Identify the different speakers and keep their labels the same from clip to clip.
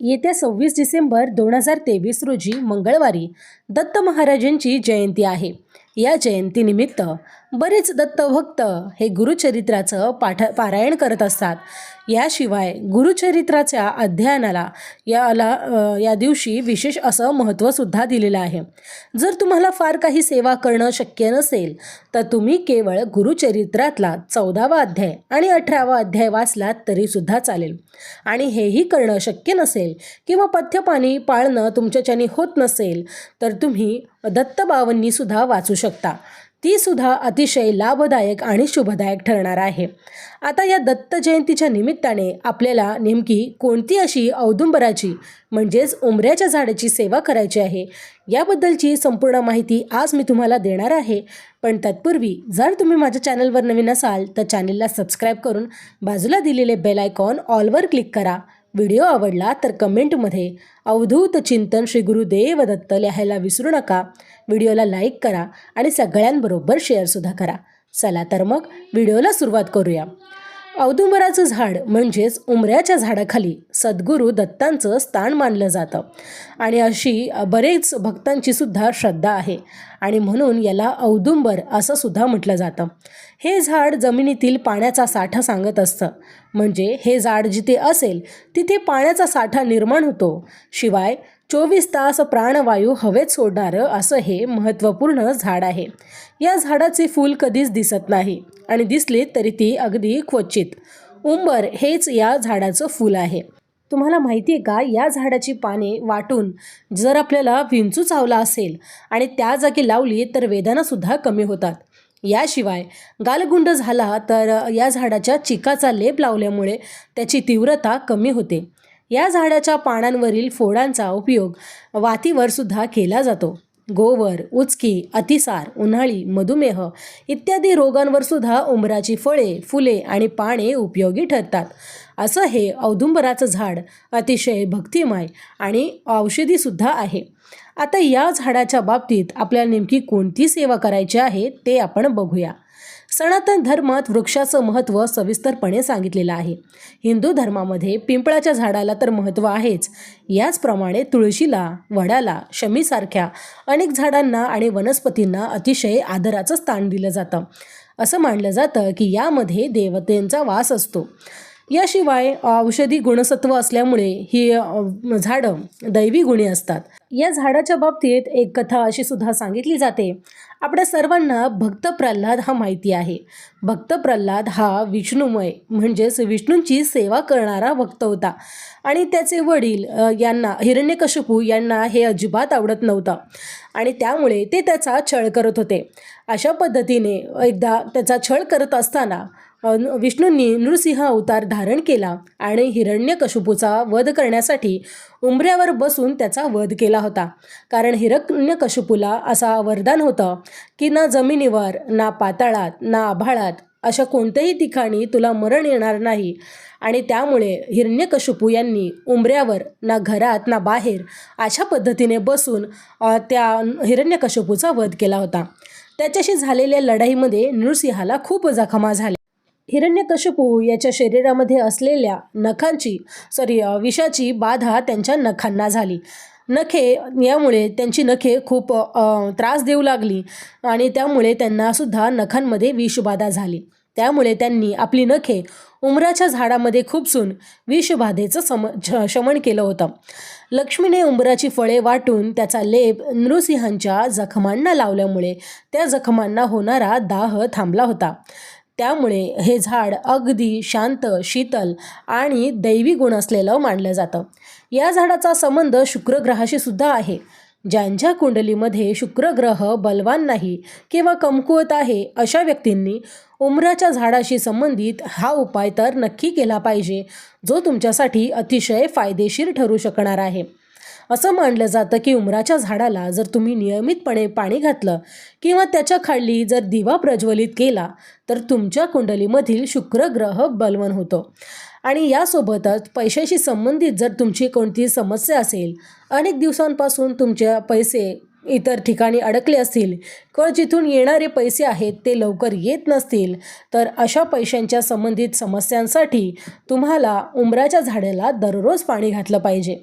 Speaker 1: येत्या सव्वीस डिसेंबर दोन हजार तेवीस रोजी मंगळवारी दत्त महाराजांची जयंती आहे. या जयंतीनिमित्त बरेच दत्तभक्त हे गुरुचरित्राचं पाठ पारायण करत असतात. याशिवाय गुरुचरित्राच्या अध्ययनाला याला या दिवशी विशेष असं महत्त्वसुद्धा दिलेलं आहे. जर तुम्हाला फार काही सेवा करणं शक्य नसेल तर तुम्ही केवळ गुरुचरित्रातला चौदावा अध्याय आणि अठरावा अध्याय वाचलात तरीसुद्धा चालेल. आणि हेही करणं शक्य नसेल किंवा पथ्यपाणी पाळणं तुमच्याच्यानी होत नसेल तर तुम्ही दत्तबावंनी सुद्धा वाचू शकता. ती सुद्धा अतिशय लाभदायक आणि शुभदायक ठरणार आहे. आता या दत्त जयंतीच्या निमित्ताने आपल्याला नेमकी कोणती अशी औदुंबराची म्हणजेच उमऱ्याच्या झाडाची सेवा करायची आहे याबद्दलची संपूर्ण माहिती आज मी तुम्हाला देणार आहे. पण तत्पूर्वी जर तुम्ही माझ्या चॅनलवर नवीन असाल तर चॅनलला सबस्क्राईब करून बाजूला दिलेले बेल आयकॉन ऑलवर क्लिक करा. व्हिडिओ आवडला तर कमेंटमध्ये अवधूत चिंतन श्री गुरुदेव दत्त लिहायला विसरू नका. व्हिडिओला लाईक करा आणि सगळ्यांबरोबर शेअरसुद्धा करा. चला तर मग व्हिडिओला सुरुवात करूया. औदुंबराचं झाड म्हणजेच उमऱ्याच्या झाडाखाली सद्गुरू दत्तांचं स्थान मानलं जातं. आणि अशी बरेच भक्तांची सुद्धा श्रद्धा आहे आणि म्हणून याला औदुंबर असं सुद्धा म्हटलं जातं. हे झाड जमिनीतील पाण्याचा साठा सांगत असतं. म्हणजे हे झाड जिथे असेल तिथे पाण्याचा साठा निर्माण होतो. शिवाय चोवीस तास प्राणवायू हवेत सोडणारं असं हे महत्त्वपूर्ण झाड आहे. या झाडाचे फूल कधीच दिसत नाही आणि दिसले तरी ती अगदी क्वचित. उंबर हेच या झाडाचं फूल आहे. तुम्हाला माहिती आहे का या झाडाची पाने वाटून जर आपल्याला विंचू चावला असेल आणि त्या जागी लावली तर वेदनासुद्धा कमी होतात. याशिवाय गालगुंड झाला तर या झाडाच्या चिकाचा लेप लावल्यामुळे त्याची तीव्रता कमी होते. या झाडाच्या पानांवरील फोडांचा उपयोग वातीवर सुद्धा केला जातो. गोवर उचकी अतिसार उन्हाळी मधुमेह इत्यादी रोगांवर सुद्धा उंबराची फळे फुले आणि पाने उपयोगी ठरतात. असं हे औदुंबराचं झाड अतिशय भक्तिमय आणि औषधीसुद्धा आहे. आता या झाडाच्या बाबतीत आपल्याला नेमकी कोणती सेवा करायची आहे ते आपण बघूया. सनातन धर्मात वृक्षाचं महत्त्व सविस्तरपणे सांगितलेलं आहे. हिंदू धर्मामध्ये पिंपळाच्या झाडाला तर महत्त्व आहेच. याचप्रमाणे तुळशीला वडाला शमीसारख्या अनेक झाडांना आणि वनस्पतींना अतिशय आदराचं स्थान दिलं जातं. असं मानलं जातं की यामध्ये देवतेंचा वास असतो. याशिवाय औषधी गुणसत्व असल्यामुळे ही झाडं दैवी गुणी असतात. या झाडाच्या बाबतीत एक कथा अशी सुद्धा सांगितली जाते. आपल्या सर्वांना भक्त प्रल्हाद हा माहिती आहे. भक्त प्रल्हाद हा विष्णुमय म्हणजेच विष्णूंची सेवा करणारा भक्त होता. आणि त्याचे वडील यांना हिरण्यकशपू यांना हे अजिबात आवडत नव्हतं. आणि त्यामुळे ते त्याचा छळ करत होते. अशा पद्धतीने एकदा त्याचा छळ करत असताना विष्णूंनी नृसिंह अवतार धारण केला आणि हिरण्यकशुपूचा वध करण्यासाठी उंबऱ्यावर बसून त्याचा वध केला होता. कारण हिरण्यकशुपूला असा वरदान होतं की ना जमिनीवर ना पाताळात ना आभाळात अशा कोणत्याही ठिकाणी तुला मरण येणार नाही. आणि त्यामुळे हिरण्यकशुपू यांनी उंबऱ्यावर ना घरात ना बाहेर अशा पद्धतीने बसून त्या हिरण्यकशुपूचा वध केला होता. त्याच्याशी झालेल्या लढाईमध्ये नृसिंहाला खूप जखमा झाल्या. हिरण्यकशपू याच्या शरीरामध्ये असलेल्या नखांची सॉरी विषाची बाधा त्यांच्या नखांना झाली. नखे यामुळे त्यांची नखे खूप त्रास देऊ लागली आणि त्यामुळे त्यांनासुद्धा नखांमध्ये विषबाधा झाली. त्यामुळे त्यांनी आपली नखे उमराच्या झाडामध्ये खुपसून विषबाधेचं सम शमन केलं होतं. लक्ष्मीने उंबराची फळे वाटून त्याचा लेप नृसिंहांच्या जखमांना लावल्यामुळे त्या जखमांना होणारा दाह थांबला होता. त्यामुळे हे झाड अगदी शांत शीतल आणि दैवी गुण असलेलं मानलं जातं. या झाडाचा संबंध शुक्रग्रहाशी सुद्धा आहे. ज्यांच्या कुंडलीमध्ये शुक्रग्रह बलवान नाही किंवा कमकुवत आहे अशा व्यक्तींनी उमराच्या झाडाशी संबंधित हा उपाय तर नक्की केला पाहिजे जो तुमच्यासाठी अतिशय फायदेशीर ठरू शकणार आहे. असं मानलं जातं की उमराच्या झाडाला जर तुम्ही नियमितपणे पाणी घातलं किंवा त्याच्याखाली जर दिवा प्रज्वलित केला तर तुमच्या कुंडलीमधील शुक्रग्रह बलवन होतो. आणि यासोबतच पैशाशी संबंधित जर तुमची कोणती समस्या असेल अनेक दिवसांपासून तुमच्या पैसे इतर ठिकाणी अडकले असतील किंवा जिथून येणारे पैसे आहेत ते लवकर येत नसतील तर अशा पैशांच्या संबंधित समस्यांसाठी तुम्हाला उंबराच्या झाडाला दररोज पाणी घातलं पाहिजे.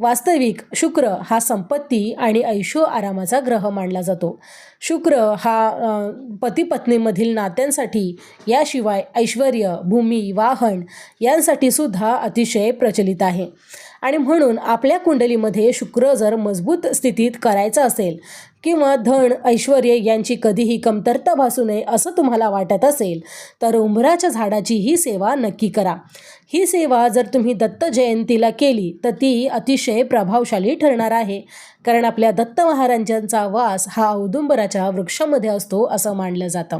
Speaker 1: वास्तविक शुक्र हा संपत्ती आणि ऐशो आरामाचा ग्रह मानला जातो. शुक्र हा पतीपत्नीमधील नात्यांसाठी याशिवाय ऐश्वर भूमी वाहन यांसाठी सुद्धा अतिशय प्रचलित आहे. आणि म्हणून आपल्या कुंडलीमध्ये शुक्र जर मजबूत स्थितीत करायचं असेल किंवा धन ऐश्वर यांची कधीही कमतरता भासू नये असं तुम्हाला वाटत असेल तर उंबराच्या झाडाची ही सेवा नक्की करा. ही सेवा जर तुम्ही दत्त जयंतीला केली तर ती अतिशय प्रभावशाली ठरणार आहे कारण आपल्या दत्त महाराजांचा वास हा औदुंबराच्या वृक्षामध्ये असतो असं मानलं जातं.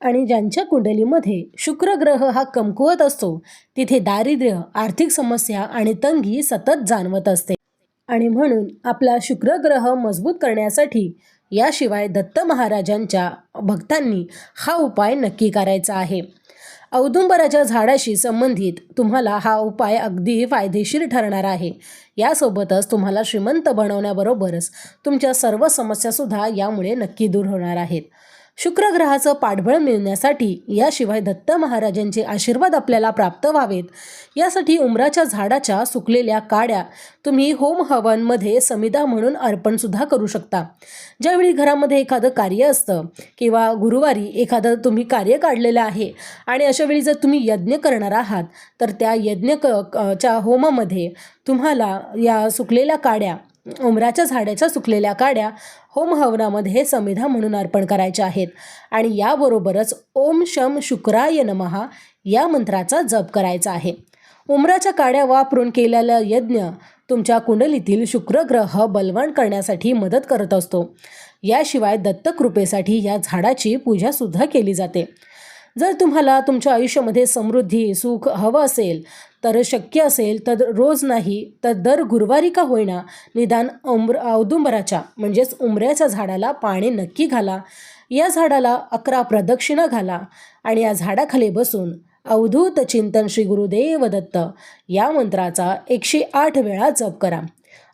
Speaker 1: आणि ज्यांच्या कुंडलीमध्ये शुक्र ग्रह हा कमकुवत असतो तिथे दारिद्र्य आर्थिक समस्या आणि तंगी सतत जाणवत असते. आणि म्हणून आपला शुक्रग्रह मजबूत करण्यासाठी याशिवाय दत्त महाराजांच्या भक्तांनी हा उपाय नक्की करायचा आहे. औदुंबराच्या झाडाशी संबंधित तुम्हाला हा उपाय अगदी फायदेशीर ठरणार आहे. यासोबतच तुम्हाला श्रीमंत बनवण्याबरोबरच तुमच्या सर्व समस्यासुद्धा यामुळे नक्की दूर होणार आहेत. शुक्रग्रहाचं पाठबळ मिळण्यासाठी याशिवाय दत्त महाराजांचे आशीर्वाद आपल्याला प्राप्त व्हावेत. यासाठी उमराच्या झाडाच्या सुकलेल्या काड्या तुम्ही होम हवनमध्ये समिधा म्हणून अर्पणसुद्धा करू शकता. ज्यावेळी घरामध्ये एखादं कार्य असतं किंवा गुरुवारी एखादं तुम्ही कार्य काढलेलं आहे आणि अशा वेळी जर तुम्ही यज्ञ करणार आहात तर त्या यज्ञ क च्या होमामध्ये तुम्हाला या सुकलेल्या काड्या उमराच्या झाडाच्या सुकलेल्या काड्या होम हवनामध्ये समिधा म्हणून अर्पण करायच्या आहेत. आणि याबरोबरच ओम शम शुक्राय नमहा या मंत्राचा जप करायचा आहे. उमराच्या काड्या वापरून केलेला यज्ञ तुमच्या कुंडलीतील शुक्रग्रह बलवान करण्यासाठी मदत करत असतो. याशिवाय दत्तकृपेसाठी या झाडाची पूजासुद्धा केली जाते. जर तुम्हाला तुमच्या आयुष्यामध्ये समृद्धी सुख हवं असेल तर शक्य असेल तर रोज नाही तर दर गुरुवारी का होईना निदान औंब्र औदुंबराच्या म्हणजेच उंबऱ्याच्या झाडाला पाणी नक्की घाला. या झाडाला अकरा प्रदक्षिणा घाला आणि या झाडाखाली बसून अवधूत चिंतन श्री गुरुदेव दत्त या मंत्राचा एकशे आठ वेळा जप करा.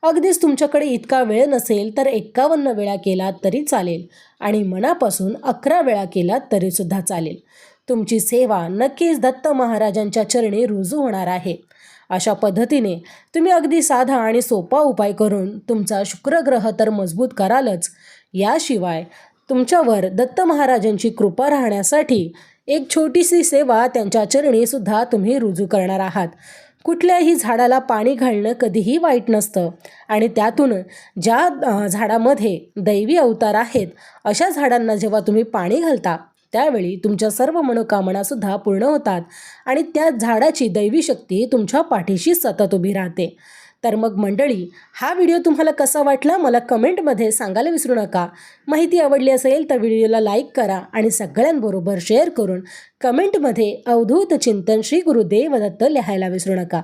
Speaker 1: अगदीच तुमच्याकडे इतका वेळ नसेल तर एक्कावन्न वेळा केला तरी चालेल आणि मनापासून अकरा वेळा केला तरीसुद्धा चालेल. तुमची सेवा नक्कीच दत्त महाराजांच्या चरणी रुजू होणार आहे. अशा पद्धतीने तुम्ही अगदी साधा आणि सोपा उपाय करून तुमचा शुक्रग्रह तर मजबूत करालच. याशिवाय तुमच्यावर दत्त महाराजांची कृपा राहण्यासाठी एक छोटीशी सेवा त्यांच्या चरणी सुद्धा तुम्ही रुजू करणार आहात. कुठल्याही झाडाला पाणी घालणं कधीही वाईट नसतं आणि त्यातून ज्या झाडामध्ये दैवी अवतार आहेत अशा झाडांना जेव्हा तुम्ही पाणी घालता त्यावेळी तुमच्या सर्व मनोकामनासुद्धा पूर्ण होतात आणि त्या झाडाची दैवी शक्ती तुमच्या पाठीशी सतत उभी राहते. तर मग मंडळी हा व्हिडिओ तुम्हाला कसा वाटला मला कमेंटमध्ये सांगायला विसरू नका. माहिती आवडली असेल तर व्हिडिओला लाईक करा आणि सगळ्यांबरोबर शेअर करून कमेंटमध्ये अवधूत चिंतन श्री गुरुदेव दत्त लिहायला विसरू नका.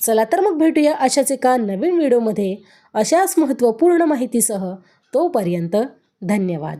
Speaker 1: चला तर मग भेटूया अशाच एका नवीन व्हिडिओमध्ये. अशाच महत्त्वपूर्ण माहितीसह तोपर्यंत धन्यवाद.